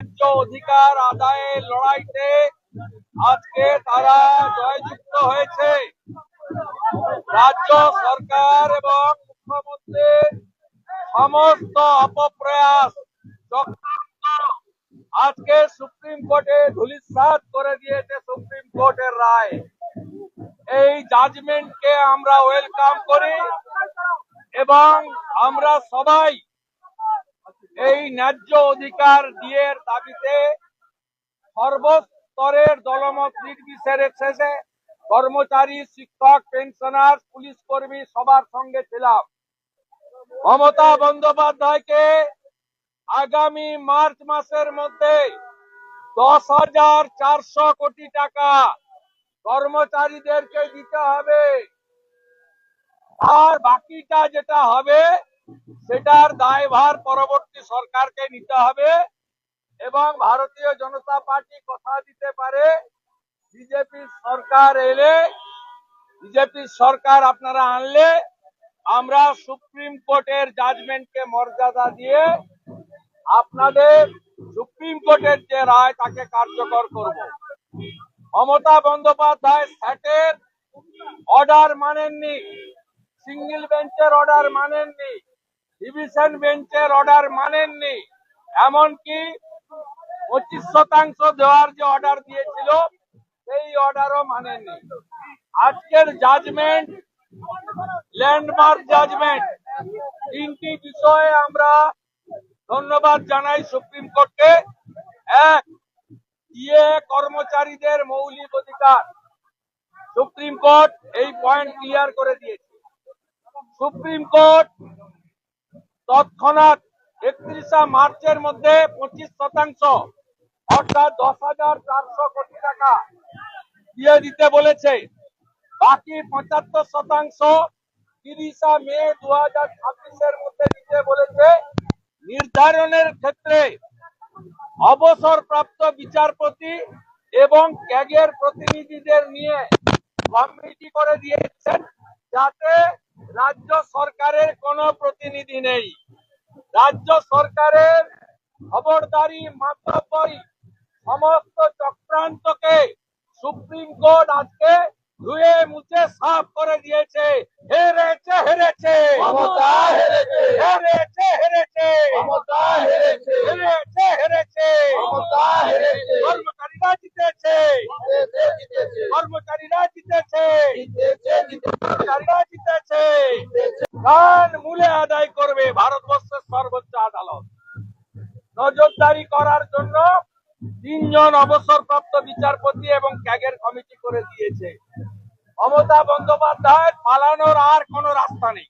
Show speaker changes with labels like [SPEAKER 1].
[SPEAKER 1] ন্যায্য অধিকার আদায়ের লড়াইতে আজকে তারা জয়যুক্ত হয়েছে। রাজ্য সরকার এবং মুখ্যমন্ত্রীর সমস্ত অপপ্রয়াস আজকে সুপ্রিম কোর্টে ধুলিসাৎ করে দিয়েছে সুপ্রিম কোর্টের রায়। এই জাজমেন্টকে আমরা ওয়েলকাম করি এবং আমরা সবাই এই ন্যায্য অধিকার দিয়ে দাবিতে সর্বস্তরের দলমত নির্বিশেষে কর্মচারী, শিক্ষক, পেনশনার পুলিশ কর্মী সবার সঙ্গে ছিলাম। মমতা বন্দ্যোপাধ্যায়কে আগামী মার্চ মাসের মধ্যে দশ হাজার চারশো কোটি টাকা কর্মচারীদেরকে দিতে হবে। আর বাকিটা যেটা হবে সেটার দায়ভার পরবর্তী সরকারকে নিতে হবে এবং ভারতীয় জনতা পার্টি কথা দিতে পারে। বিজেপি সরকার এলে, বিজেপি সরকার আপনারা আনলে, আমরা সুপ্রিম কোর্টের জাজমেন্টকে মর্যাদা দিয়ে আপনাদের সুপ্রিম কোর্টের যে রায় তাকে কার্যকর করব। মমতা বন্দ্যোপাধ্যায় স্যাটের অর্ডার মানেননি, সিঙ্গেল বেঞ্চের অর্ডার মানেননি। ডিভিশন বেঞ্চের অর্ডার মানেননি। এমনকি পঁচিশ শতাংশ দেওয়ার যে অর্ডার দিয়েছিল, সেই অর্ডারও মানেননি। আজকের জাজমেন্ট ল্যান্ডমার্ক জাজমেন্ট তিনটি বিষয়ে আমরা ধন্যবাদ জানাই সুপ্রিম কোর্টকে। এক দিয়ে কর্মচারীদের মৌলিক অধিকার। সুপ্রিম কোর্ট এই পয়েন্ট ক্লিয়ার করে দিয়েছে। সুপ্রিম কোর্ট তৎক্ষণাৎ একত্রিশা মার্চের মধ্যে পঁচিশ শতাংশ, অর্থাৎ দশ হাজার চারশো কোটি টাকা দিয়ে দিতে বলেছে। বাকি পঁচাত্তর শতাংশ তিরিশা মে দু হাজার ছাব্বিশের মধ্যে দিতে বলেছে। নির্ধারণের ক্ষেত্রে অবসরপ্রাপ্ত বিচারপতি এবং ক্যাগের প্রতিনিধিদের নিয়ে কমিটি করে দিয়েছেন যাতে রাজ্য সরকারের কোনো প্রতিনিধি নেই। রাজ্য সরকারের খবরদারি মাতব্বরি সমস্ত চক্রান্তকে সুপ্রিম কোর্ট আজকে ধুয়ে মুছে সাফ করে দিয়েছে হেরেছে হেরেছে
[SPEAKER 2] মমতা হেরেছে।
[SPEAKER 1] হেরেছে হেরেছে
[SPEAKER 2] মমতা হেরেছে।
[SPEAKER 1] হেরেছে হেরেছে
[SPEAKER 2] মমতা হেরেছে।
[SPEAKER 1] কর্মচারীরা জিতেছে। কর্মচারীরা জিতেছে। কর্মচারীরা জিতেছে। মূলে আদায় করবে ভারতবর্ষের করার জন্য তিনজন অবসরপ্রাপ্ত বিচারপতি এবং ক্যাগের কমিটি করে দিয়েছে। মমতা বন্দ্যোপাধ্যায় পালানোর আর কোনো রাস্তা নেই।